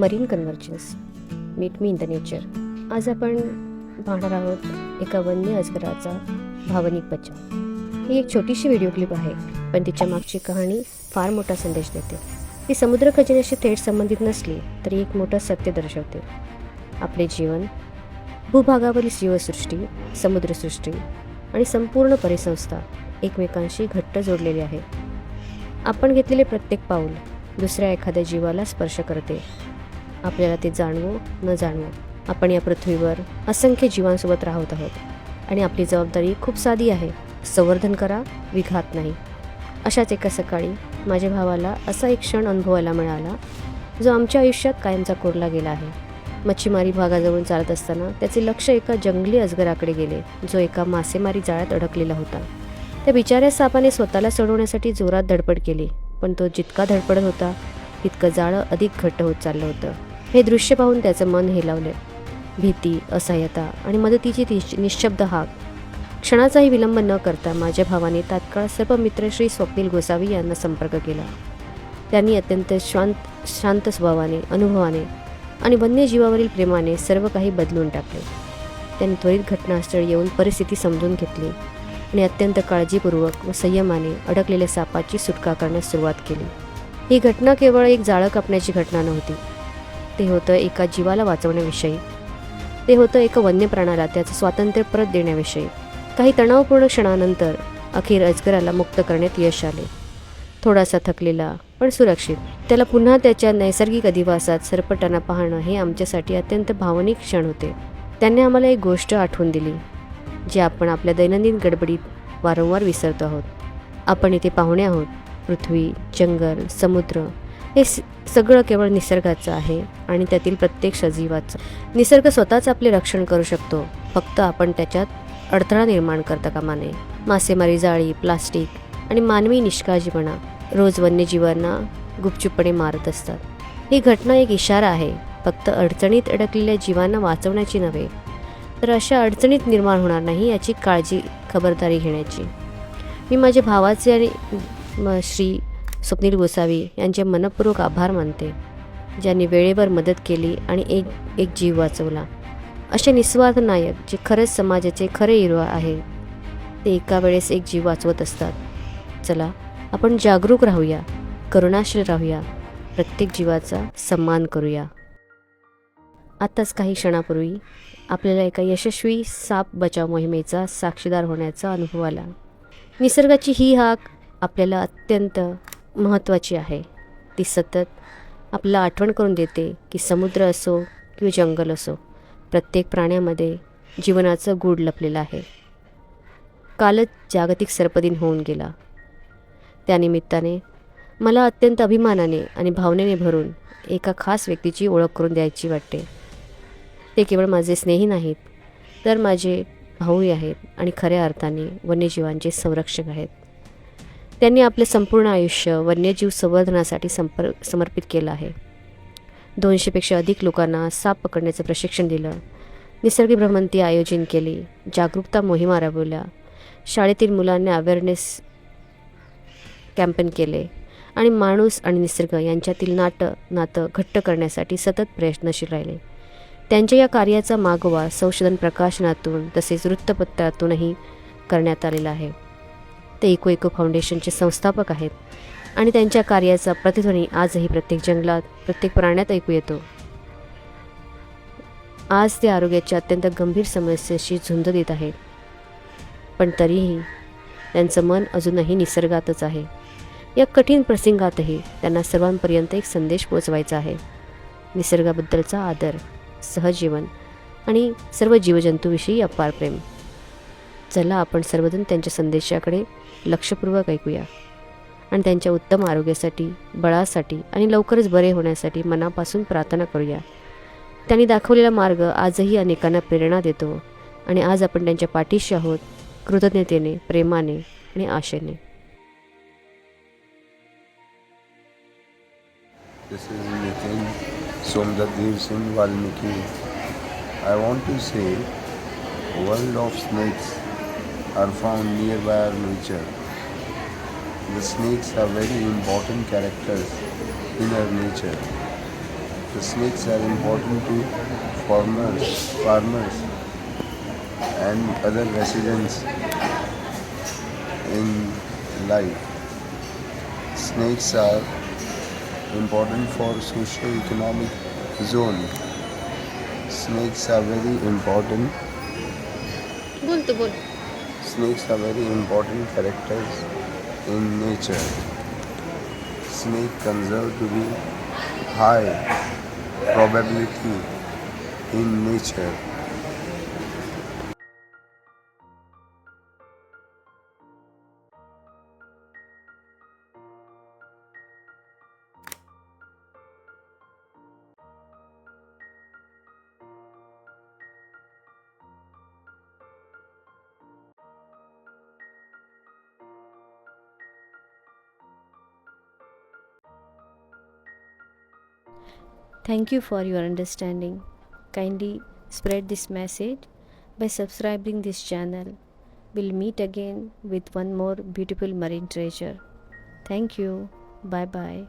Marine convergence meet me in the nature आज आपण पाहणार आहोत एका वन्य अजगराचा भावनिक बचाव. ही एक छोटीशी व्हिडिओ क्लिप आहे पण तिच्या मागची कहाणी फार मोठा संदेश देते. ती समुद्र खजिन्याशी थेट संबंधित नसली तरी एक मोठं सत्य दर्शवते. आपले जीवन भूभागावरील जीवसृष्टी समुद्रसृष्टी आणि संपूर्ण परिसंस्था एकमेकांशी घट्ट जोडलेली आहे. आपण घेतलेले प्रत्येक पाऊल दुसऱ्या एखाद्या जीवाला स्पर्श करते आपल्याला ते जाणवो न जाणवो. आपण या पृथ्वीवर असंख्य जीवांसोबत राहत आहोत. आणि आपली जबाबदारी खूप साधी आहे. संवर्धन करा विघात नाही. अशाच एका सकाळी माझ्या भावाला असा एक क्षण अनुभवायला मिळाला जो आमच्या आयुष्यात कायमचा कोरला गेला आहे. मच्छीमारी भागाजवळून चालत असताना त्याचे लक्ष एका जंगली अजगराकडे गेले जो एका मासेमारी जाळ्यात अडकलेला होता. त्या बिचाऱ्या सापाने स्वतःला सोडवण्यासाठी जोरात धडपड केली पण तो जितका धडपडत होता तितकं जाळं अधिक घट्ट होत चाललं होतं. हे दृश्य पाहून त्याचं मन हेलावले. भीती असहाय्यता आणि मदतीची निशब्द हाक. क्षणाचाही विलंब न करता माझ्या भावाने तात्काळ सर्व मित्र श्री स्वप्नील गोसावी यांना संपर्क केला. त्यांनी अत्यंत शांत शांत स्वभावाने अनुभवाने आणि वन्यजीवावरील प्रेमाने सर्व काही बदलून टाकले. त्यांनी त्वरित घटनास्थळ येऊन परिस्थिती समजून घेतली आणि अत्यंत काळजीपूर्वक व संयमाने अडकलेल्या सापाची सुटका करण्यास सुरुवात केली. ही घटना केवळ एक जाळं कापण्याची घटना नव्हती ते होतं एका जीवाला वाचवण्याविषयी. ते होतं एका वन्य प्राण्याला त्याचं स्वातंत्र्य परत देण्याविषयी. काही तणावपूर्ण क्षणानंतर अखेर अजगराला मुक्त करण्यात यश आले. थोडासा थकलेला पण सुरक्षित. त्याला पुन्हा त्याच्या नैसर्गिक अधिवासात सरपटाना पाहणं हे आमच्यासाठी अत्यंत भावनिक क्षण होते. त्यांनी आम्हाला एक गोष्ट आठवून दिली जी आपण आपल्या दैनंदिन गडबडीत वारंवार विसरतो आहोत. आपण इथे पाहुणे आहोत. पृथ्वी जंगल समुद्र हे स- सगळं केवळ निसर्गाचं आहे आणि त्यातील प्रत्येक सजीवाचं. निसर्ग स्वतःच आपले रक्षण करू शकतो. फक्त आपण त्याच्यात अडथळा निर्माण करता कामा नये. मासेमारी जाळी प्लास्टिक आणि मानवी निष्काळजीपणा रोज वन्यजीवांना गुपचूपपणे मारत असतात. ही घटना एक इशारा आहे. फक्त अडचणीत अडकलेल्या जीवांना वाचवण्याची नव्हे तर अशा अडचणीत निर्माण होणार नाही याची काळजी खबरदारी घेण्याची. मी माझ्या भावाचे आणि म- श्री स्वप्नील गोसावी यांचे मनपूर्वक आभार मानते. ज्यांनी वेळेवर मदत केली आणि एक एक जीव वाचवला. असे निस्वार्थ नायक जे खरंच समाजाचे खरे हिरो आहे ते एका वेळेस एक जीव वाचवत असतात. चला आपण जागरूक राहूया करुणाशील राहूया प्रत्येक जीवाचा सन्मान करूया. आत्ताच काही क्षणापूर्वी आपल्याला एका यशस्वी साप बचाव मोहिमेचा साक्षीदार होण्याचा अनुभव आला. निसर्गाची ही हाक आपल्याला अत्यंत महत्त्वाची आहे. ती सतत आपल्याला आठवण करून देते की समुद्र असो किंवा जंगल असो प्रत्येक प्राण्यामध्ये जीवनाचं गूढ लपलेलं आहे. कालच जागतिक सर्पदिन होऊन गेला. त्यानिमित्ताने मला अत्यंत अभिमानाने आणि भावनेने भरून एका खास व्यक्तीची ओळख करून द्यायची वाटते. ते केवळ माझे स्नेही नाहीत तर माझे भाऊही आहेत आणि खऱ्या अर्थाने वन्यजीवांचे संरक्षक आहेत. त्यांनी आपले संपूर्ण आयुष्य वन्यजीव संवर्धनासाठी संपर समर्पित केलं आहे. दोनशेपेक्षा अधिक लोकांना साप पकडण्याचं प्रशिक्षण दिलं. निसर्ग भ्रमंती आयोजन केली. जागरूकता मोहिमा राबवल्या. शाळेतील मुलांना अवेअरनेस कॅम्पेन केले. आणि माणूस आणि निसर्ग यांच्यातील नाटं नातं घट्ट करण्यासाठी सतत प्रयत्नशील राहिले. त्यांच्या या कार्याचा मागोवा संशोधन प्रकाशनातून तसेच वृत्तपत्रातूनही करण्यात आलेला आहे. ते इको इको फाउंडेशनचे संस्थापक आहेत. आणि त्यांच्या कार्याचा प्रतिध्वनी आजही प्रत्येक जंगलात प्रत्येक प्राण्यात ऐकू येतो. आज ते आरोग्याच्या अत्यंत गंभीर समस्येशी झुंज देत आहेत. पण तरीही त्यांचं मन अजूनही निसर्गातच आहे. या कठीण प्रसंगातही त्यांना सर्वांपर्यंत एक संदेश पोचवायचा आहे. निसर्गाबद्दलचा आदर सहजीवन आणि सर्व जीवजंतूविषयी अपार प्रेम. चला आपण सर्वजण त्यांच्या संदेशाकडे लक्षपूर्वक ऐकूया. आणि त्यांच्या उत्तम आरोग्यासाठी बळासाठी आणि लवकरच बरे होण्यासाठी मनापासून प्रार्थना करूया. त्यांनी दाखवलेला मार्ग आजही अनेकांना प्रेरणा देतो आणि आज आपण त्यांच्या पाठीशी आहोत कृतज्ञतेने प्रेमाने आणि आशेने. This is Nitin Somdadev Singh Valmiki. I want to say, world of snakes. are found nearby our nature. The snakes are very important characters in our nature. The snakes are important to farmers, farmers and other residents in life. Snakes are important for socio-economic zone. Snakes are very important. बोल तू बोल Snakes are very important characters in nature. Snake conserved to be high probability in nature. Thank you for your understanding. Kindly spread this message by subscribing this channel. We'll meet again with one more beautiful marine treasure. Thank you. Bye bye.